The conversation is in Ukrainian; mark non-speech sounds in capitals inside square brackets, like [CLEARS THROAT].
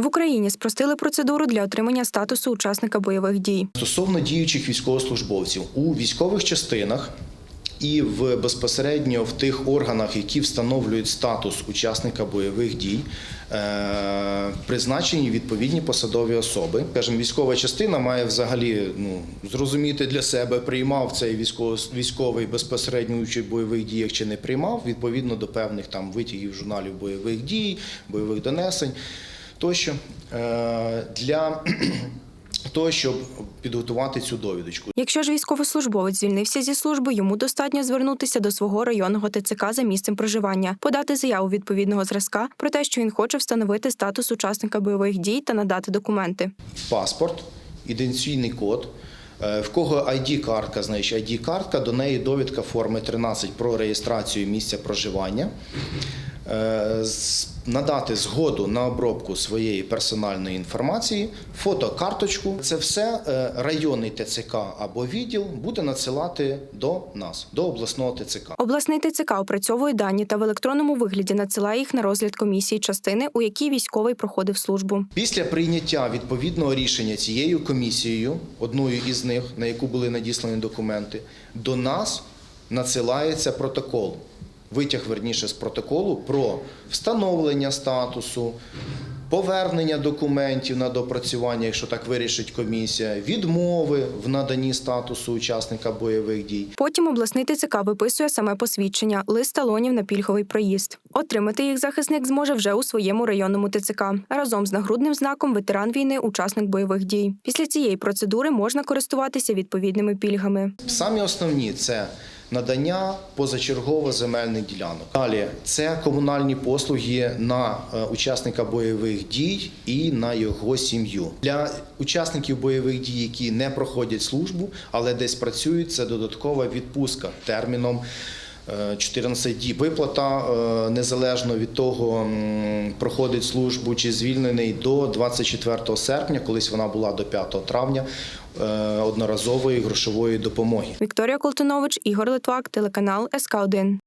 В Україні спростили процедуру для отримання статусу учасника бойових дій. Стосовно діючих військовослужбовців у військових частинах і в безпосередньо в тих органах, які встановлюють статус учасника бойових дій, е, призначені відповідні посадові особи. Скажімо, військова частина має взагалі ну, зрозуміти для себе, приймав цей військово- військовий безпосередньо участь бойових діях чи не приймав, відповідно до певних там витягів журналів бойових дій, бойових донесень тощо. Е, Для [CLEARS THROAT] того, щоб підготувати цю довідочку. Якщо ж військовослужбовець звільнився зі служби, йому достатньо звернутися до свого районного ТЦК за місцем проживання, подати заяву відповідного зразка про те, що він хоче встановити статус учасника бойових дій та надати документи. Паспорт, ідентифікаційний код. Е, В кого ID-картка, значить ID-картка, до неї довідка форми 13 про реєстрацію місця проживання. Е, Надати згоду на обробку своєї персональної інформації, фотокарточку. Це все е, районний ТЦК або відділ буде надсилати до нас, до обласного ТЦК. Обласний ТЦК опрацьовує дані та в електронному вигляді надсилає їх на розгляд комісії частини, у якій військовий проходив службу. Після прийняття відповідного рішення цією комісією, одною із них, на яку були надіслані документи, до нас надсилається протокол. Витяг верніше з протоколу про встановлення статусу, повернення документів на допрацювання, якщо так вирішить комісія, відмови в наданні статусу учасника бойових дій. Потім обласний ТЦК виписує саме посвідчення, лист талонів на пільговий проїзд. Отримати їх захисник зможе вже у своєму районному ТЦК разом з нагрудним знаком ветеран війни, учасник бойових дій. Після цієї процедури можна користуватися відповідними пільгами. Самі основні це надання позачергово земельних ділянок. Далі це комунальні послуги на е, учасника бойових дій і на його сім'ю. Для учасників бойових дій, які не проходять службу, але десь працюють, це додаткова відпустка терміном. Е, 14 діб виплата е, незалежно від того, проходить службу чи звільнений до 24 серпня, колись вона була до 5 травня е, одноразової грошової допомоги. Вікторія Колтунович, Ігор Литвак, телеканал СК 1